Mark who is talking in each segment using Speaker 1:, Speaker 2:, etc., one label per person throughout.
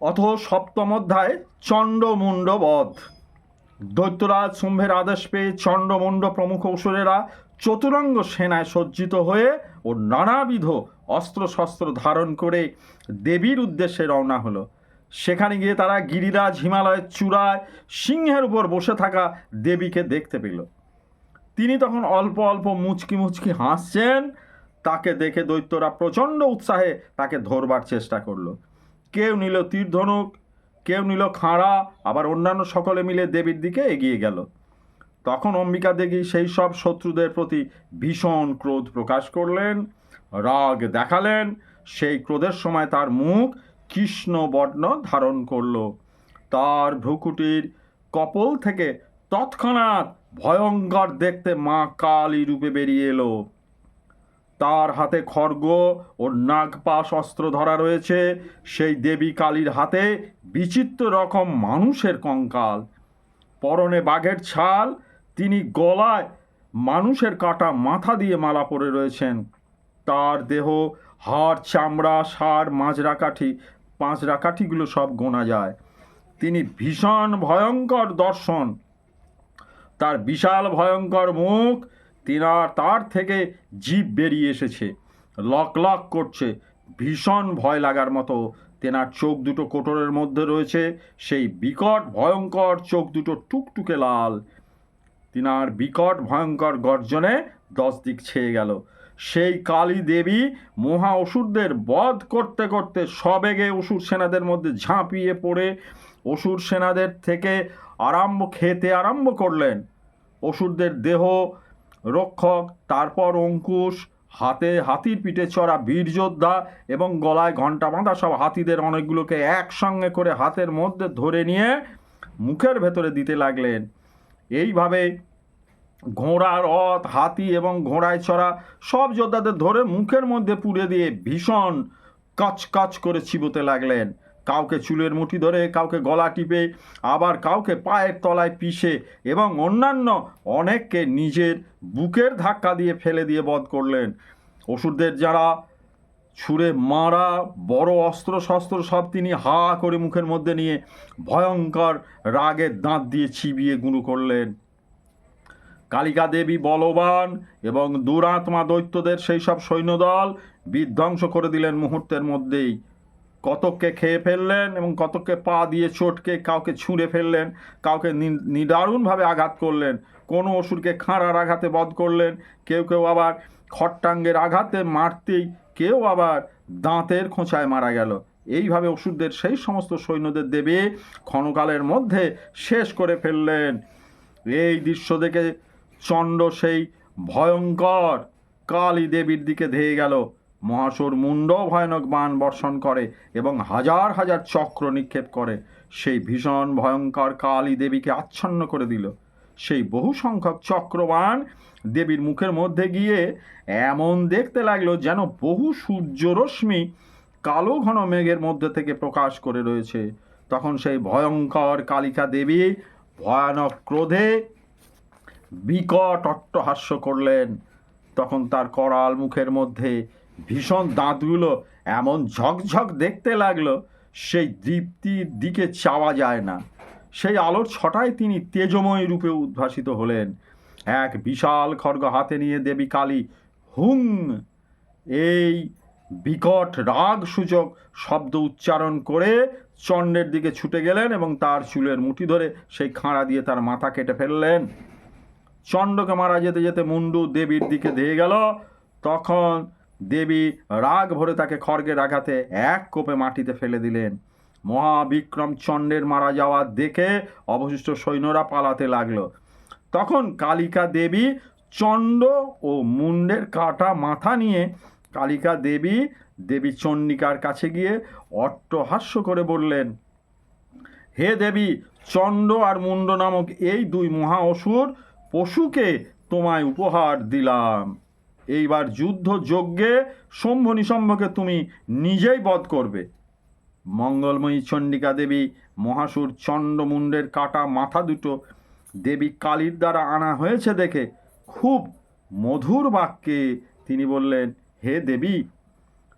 Speaker 1: অথ সপ্তম অধ্যায় চণ্ডমুণ্ড বধ দৈত্যরাজ শুম্ভের আদেশ পেয়ে চণ্ডমুণ্ড প্রমুখ অসুরেরা চতুরঙ্গ সেনায় সজ্জিত হয়ে ও নানাবিধ অস্ত্রশস্ত্র ধারণ করে দেবীর উদ্দেশ্যে রওনা হলো। সেখানে গিয়ে তারা গিরিরাজ হিমালয়ের চূড়ায় সিংহের উপর বসে থাকা দেবীকে দেখতে পেল। তিনি তখন অল্প অল্প মুচকি মুচকি হাসছেন। তাকে দেখে দৈত্যরা প্রচণ্ড উৎসাহে তাকে ধরবার চেষ্টা করল। কেউ নিল তীর ধনুক, কেউ নিল খাঁড়া, আবার অন্যান্য সকলে মিলে দেবীর দিকে এগিয়ে গেল। তখন অম্বিকা দেবী সেই সব শত্রুদের প্রতি ভীষণ ক্রোধ প্রকাশ করলেন, রাগ দেখালেন, সেই ক্রোধের সময় তার মুখ কৃষ্ণ বর্ণ ধারণ করল। তার ভ্রুকুটির কপল থেকে তৎক্ষণাৎ ভয়ঙ্কর দেখতে মা কালী রূপে বেরিয়ে এলো। তার হাতে খড়গ ও নাগপাশ অস্ত্র ধরা রয়েছে। সেই দেবী কালীর হাতে বিচিত্র রকম মানুষের কঙ্কাল। পরনে বাঘের ছাল, তিনি গলায় মানুষের কাটা মাথা দিয়ে মালা পরে রয়েছেন। তার দেহ, হাড়, চামড়া সার মাজরা কাঠি পাঁচরা কাঠিগুলো সব গোনা যায়। তিনি ভীষণ ভয়ঙ্কর দর্শন। তার বিশাল ভয়ঙ্কর মুখ তিনার তার থেকে জীব বেরিয়ে এসেছে। লক লক করছে। ভীষণ ভয় লাগার মতো তেনার চোখ দুটো কোটরের মধ্যে রয়েছে। সেই বিকট ভয়ঙ্কর চোখ দুটো টুকটুকে লাল। তিনার বিকট ভয়ঙ্কর গর্জনে দশ দিক ছেয়ে গেল। সেই কালী দেবী মহা অসুরদের বধ করতে করতে সবেগে অসুর সেনাদের মধ্যে ঝাঁপিয়ে পড়ে। অসুর সেনাদের থেকে আরম্ভ খেতে আরম্ভ করলেন। অসুরদের দেহ রক্ষক, তারপর অঙ্কুশ, হাতে হাতির পিঠে চড়া বীর যোদ্ধা এবং গলায় ঘণ্টা বাঁধা সব হাতিদের অনেকগুলোকে একসঙ্গে করে হাতের মধ্যে ধরে নিয়ে মুখের ভেতরে দিতে লাগলেন। এইভাবে ঘোড়া রথ হাতি এবং ঘোড়ায় চড়া সব যোদ্ধাদের ধরে মুখের মধ্যে পুড়ে দিয়ে ভীষণ কাচ করে চিবোতে লাগলেন। কাউকে চুলের মুঠি ধরে, কাউকে গলা টিপে, আবার কাউকে পায়ের তলায় পিষে এবং অন্যান্য অনেককে নিজের বুকের ধাক্কা দিয়ে ফেলে দিয়ে বধ করলেন। অসুরদের যারা ছুঁড়ে মারা, বড় অস্ত্র শস্ত্র সব তিনি হা করে মুখের মধ্যে নিয়ে ভয়ঙ্কর রাগের দাঁত দিয়ে চিবিয়ে গুঁড়ো করলেন। কালিকা দেবী বলবান এবং দুরাত্মা দৈত্যদের সেই সব সৈন্যদল বিধ্বংস করে দিলেন মুহূর্তের মধ্যেই। কতককে খেয়ে ফেললেন এবং কতককে পা দিয়ে চটকে কাউকে ছুঁড়ে ফেললেন, কাউকে নিদারুণভাবে আঘাত করলেন, কোনো অসুরকে খাঁড়ার আঘাতে বধ করলেন, কেউ কেউ আবার খট্টাঙ্গের আঘাতে মারতেই কেউ আবার দাঁতের খোঁচায় মারা গেল। এইভাবে অসুরদের সেই সমস্ত সৈন্যদের দেবে ক্ষণকালের মধ্যে শেষ করে ফেললেন। এই দৃশ্য দেখে চণ্ড সেই ভয়ঙ্কর কালী দেবীর দিকে ধেয়ে গেল। মহাসুর মুন্ড ভয়ানক বাণ বর্ষণ করে এবং হাজার হাজার চক্র নিক্ষেপ করে। সেই ভীষণ ভয়ঙ্কর কালী দেবীকে আচ্ছন্ন করে দিল। সেই বহু সংখ্যক চক্রবাণ দেবীর মুখের মধ্যে গিয়ে এমন দেখতে লাগল যেন বহু সূর্যরশ্মি কালো ঘন মেঘের মধ্যে থেকে প্রকাশ করে রয়েছে। তখন সেই ভয়ঙ্কর কালিকা দেবী ভয়ানক ক্রোধে বিকট অট্টহাস্য করলেন। তখন তার করাল মুখের মধ্যে ভীষণ দাঁতগুলো এমন ঝকঝক দেখতে লাগল, সেই দীপ্তির দিকে চাওয়া যায় না। সেই আলোর ছটায় তিনি তেজময় রূপে উদ্ভাসিত হলেন। এক বিশাল খড়গ হাতে নিয়ে দেবী কালী হুং! এই বিকট রাগ সূচক শব্দ উচ্চারণ করে চণ্ডের দিকে ছুটে গেলেন এবং তার চুলের মুঠি ধরে সেই খাঁড়া দিয়ে তার মাথা কেটে ফেললেন। চণ্ডকে মারা যেতে যেতে মুন্ডু দেবীর দিকে ধেয়ে গেল। তখন দেবী রাগ ভরে তাকে খড়গের আঘাতে এক কোপে মাটিতে ফেলে দিলেন। মহাবিক্রম চণ্ডের মারা যাওয়া দেখে অবশিষ্ট সৈন্যরা পালাতে লাগল। তখন কালিকা দেবী চণ্ড ও মুন্ডের কাটা মাথা নিয়ে কালিকা দেবী দেবী চণ্ডিকার কাছে গিয়ে অট্টহাস্য করে বললেন, হে দেবী, চণ্ড আর মুন্ড নামক এই দুই মহা অসুর পশুকে তোমায় উপহার দিলাম। এইবার যুদ্ধ যজ্ঞে শম্ভ নিশম্ভকে তুমি নিজেই বধ করবে। মঙ্গলময়ী চণ্ডিকা দেবী, মহাসুর চণ্ডমুণ্ডের কাটা মাথা দুটো দেবী কালীর দ্বারা আনা হয়েছে দেখে খুব মধুর বাক্যে তিনি বললেন, হে দেবী,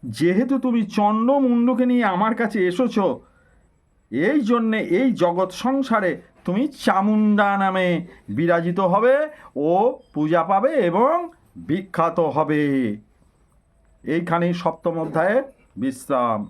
Speaker 1: যেহেতু তুমি চণ্ডমুণ্ডকে নিয়ে আমার কাছে এসেছ, এই জন্যে এই জগৎ সংসারে তুমি চামুন্ডা নামে বিরাজিত হবে ও পূজা পাবে এবং বিখ্যাত হবে। এইখানেই সপ্তম অধ্যায়ে বিশ্রাম।